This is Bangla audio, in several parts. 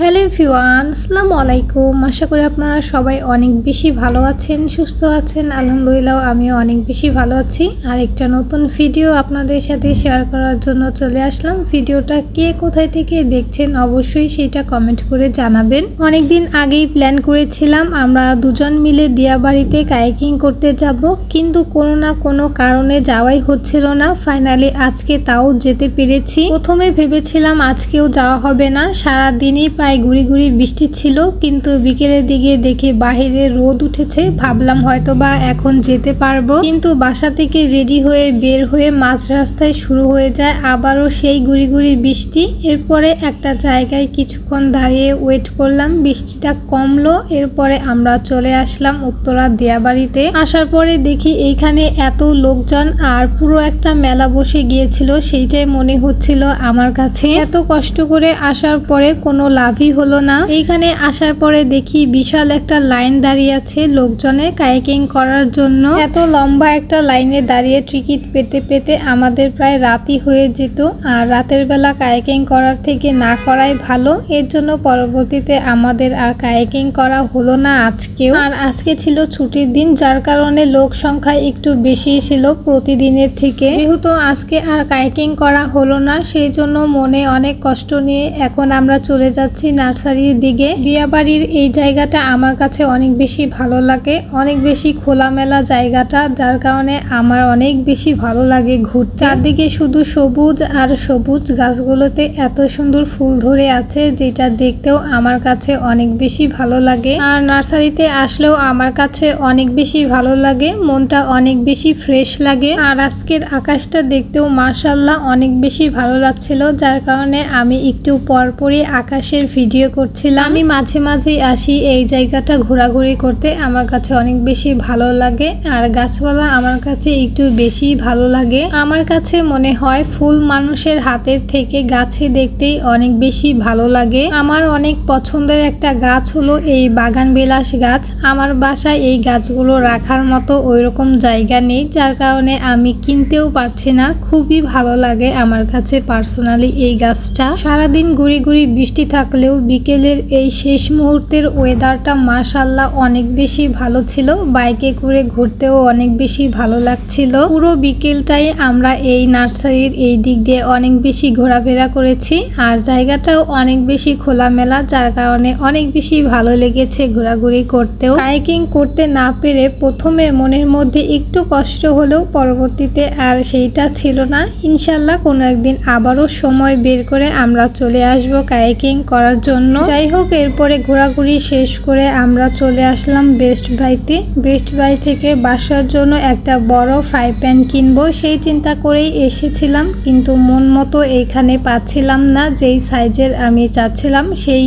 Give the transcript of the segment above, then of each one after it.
হ্যালো ফিওয়ান আসসালামু আলাইকুম। আশা করি আপনারা সবাই অনেক বেশি ভালো আছেন, সুস্থ আছেন। আলহামদুলিল্লাহ, আমিও অনেক বেশি ভালো আছি। আর একটা নতুন ভিডিও আপনাদের সাথে শেয়ার করার জন্য চলে আসলাম। ভিডিওটা কে কোথায় থেকে দেখছেন অবশ্যই সেটা কমেন্ট করে জানাবেন। অনেকদিন আগেই প্ল্যান করেছিলাম আমরা দুজন মিলে দিয়াবাড়িতে কাইকিং করতে যাব, কিন্তু কোনো না কোনো কারণে যাওয়াই হচ্ছিল না। ফাইনালি আজকে তাও যেতে পেরেছি। প্রথমে ভেবেছিলাম আজকেও যাওয়া হবে না। সারা দিনই প্রায় গুড়ি গুড়ি বৃষ্টি ছিল, কিন্তু বিকেলের দিকে দেখে বাহিরে রোদ উঠেছে। ভাবলাম হয়তো বা এখন যেতে পারব। কিন্তু বাসা থেকে রেডি হয়ে বের হয়ে মাঝ রাস্তায় শুরু হয়ে যায় আবারও সেই গুড়ি গুড়ি বৃষ্টি। এরপরে একটা জায়গায় কিছুক্ষণ দাঁড়িয়ে ওয়েট করলাম, বৃষ্টিটা কমলো। এরপরে আমরা চলে আসলাম উত্তরা দেয়াবাড়িতে। আসার পরে দেখি এইখানে এত লোকজন আর পুরো একটা মেলা বসে গিয়েছিল, সেইটাই মনে হচ্ছিল আমার কাছে। এত কষ্ট করে আসার পরে কোনো লাভই হলো না। এইখানে আসার পরে দেখি বিশাল একটা লাইন দাঁড়িয়ে আছে লোকজনে কাইকিং করার জন্য। এত লম্বা একটা লাইনে দাঁড়িয়ে টিকিট পেতে পেতে আমাদের প্রায় রাতই হয়ে যেত। আর রাতের বেলা কাইকিং করার থেকে না করাই ভালো। এর জন্য পরবর্তীতে আমাদের আর কাইকিং করা হলো না আজকেও। আর আজকে ছিল ছুটির দিন, যার কারণে লোক সংখ্যা একটু বেশি ছিল প্রতিদিনের থেকে। যেহেতু আজকে আর কাইকিং করা হলো না, সেই জন্য মনে অনেক কষ্ট নিয়ে এখন আমরা চলে যাচ্ছি। নার্সারির দিকে। বিয়াবাড়ির এই জায়গাটা আমার কাছে অনেক বেশি ভালো লাগে। অনেক বেশি খোলামেলা জায়গাটা, যার কারণে আমার অনেক বেশি ভালো লাগে ঘুরতে। চারদিকে শুধু সবুজ আর সবুজ গাছগুলোতে এত সুন্দর ফুল ধরে আছে, যেটা দেখতেও আমার কাছে অনেক বেশি ভালো লাগে। আর নার্সারিতে আসলেও আমার কাছে অনেক বেশি ভালো লাগে, মনটা অনেক বেশি ফ্রেশ লাগে। আর আজকের আকাশটা দেখতেও মার্শাল্লাহ অনেক বেশি ভালো লাগছিল, যার কারণে আমি একটু পরপরই আকাশের ভিডিও করছিলাম। আমি মাঝে মাঝেই আসি এই জায়গাটা ঘোরাঘুরি করতে। আমার কাছে অনেক বেশি ভালো লাগে আর গাছপালা আমার কাছে একটু বেশি ভালো লাগে। আমার কাছে মনে হয় ফুল মানুষের হাতের থেকে গাছে দেখতেই অনেক বেশি ভালো লাগে। আমার অনেক পছন্দের একটা গাছ হলো এই বাগান বিলাস গাছ। আমার বাসায় এই গাছগুলো রাখার মতো ওইরকম জায়গা নেই, যার কারণে আমি কিনতেও পারছি না। খুবই ভালো লাগে আমার কাছে পার্সোনালি এই গাছটা। সারাদিন গুড়ি গুড়ি বৃষ্টি থাকলেও বিকেলের এই শেষ মুহূর্তের ওয়েদারটা মাশাল্লাহ অনেক বেশি ভালো ছিল। বাইকে করে ঘুরতেও অনেক বেশি ভালো লাগছিল। পুরো বিকেলটাই আমরা এই নার্সারির এই দিক দিয়ে অনেক বেশি ঘোরাফেরা করেছি। আর জায়গাটাও অনেক বেশি খোলামেলা, যার কারণে অনেক বেশি ভালো লেগেছে ঘোরাঘুরি করতেও। হাইকিং করতে না পেরে প্রথমে মনের মধ্যে একটু কষ্ট হলেও পরবর্তীতে আর সেইটা ছিল না। ইনশাল্লাহ কোনো একদিন আবারও সময় বের করে আমরা চলে আসব কাইকিং করার জন্য। যাই হোক, এরপরে ঘোরাঘুরি শেষ করে আমরা চলে আসলাম বেস্ট বাইতে বেস্ট বাই থেকে বাসার জন্য একটা বড় ফ্রাই প্যান কিনবো। সেই চিন্তা করেই এসেছিলাম, কিন্তু মন মতো এইখানে পাচ্ছিলাম না, যেই সাইজের আমি চাচ্ছিলাম, সেই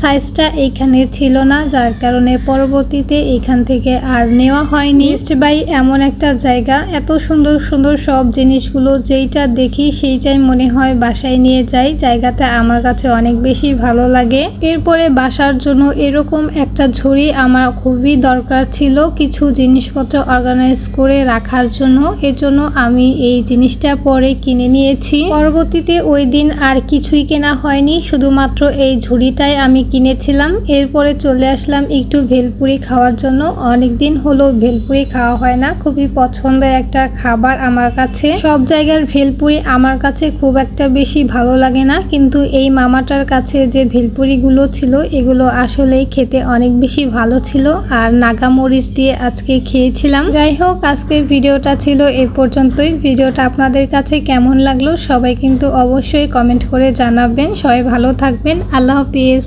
সাইজটা এইখানে ছিল না, যার কারণে পরবর্তীতে এখান থেকে আর নেওয়া হয়নি। বেস্ট বাই এমন একটা জায়গা, এত সুন্দর সুন্দর সব জিনিসগুলো যেইটা দেখি, সেইটাই মনে হয় বাসায় নিয়ে যাই। জায়গাটা আমার কাছে অনেক বেশি ভালো লাগে। এরপরে বাসার জন্য এরকম একটা ঝুড়ি আমার খুবই দরকার ছিল কিছু জিনিসপত্র অর্গানাইজ করে রাখার জন্য। এর জন্য আমি এই জিনিসটা পরে কিনে নিয়েছি। পরবর্তীতে ওই দিন আর কিছুই কেনা হয়নি, শুধুমাত্র এই ঝুড়িটাই আমি কিনেছিলাম। এরপরে চলে আসলাম একটু ভেলপুরি খাওয়ার জন্য। অনেক দিন হলো ভেলপুরি খাওয়া হয় না, খুবই পছন্দের একটা খাবার আমার কাছে। সব জায়গার ভেলপুরি আমার কাছে খুব একটা বেশি ভালো লাগে না, কিন্তু এই মামাটার কাছে যে ভেলপুরিগুলো ছিল, এগুলো আসলেই খেতে অনেক বেশি ভালো ছিল আর নাগা মরিচ দিয়ে আজকে খেয়েছিলাম। যাই হোক, আজকের ভিডিওটা ছিল এ পর্যন্তই। ভিডিওটা আপনাদের কাছে কেমন লাগল সবাই কিন্তু অবশ্যই কমেন্ট করে জানাবেন। সবাই ভালো থাকবেন। আল্লাহ হাফিজ।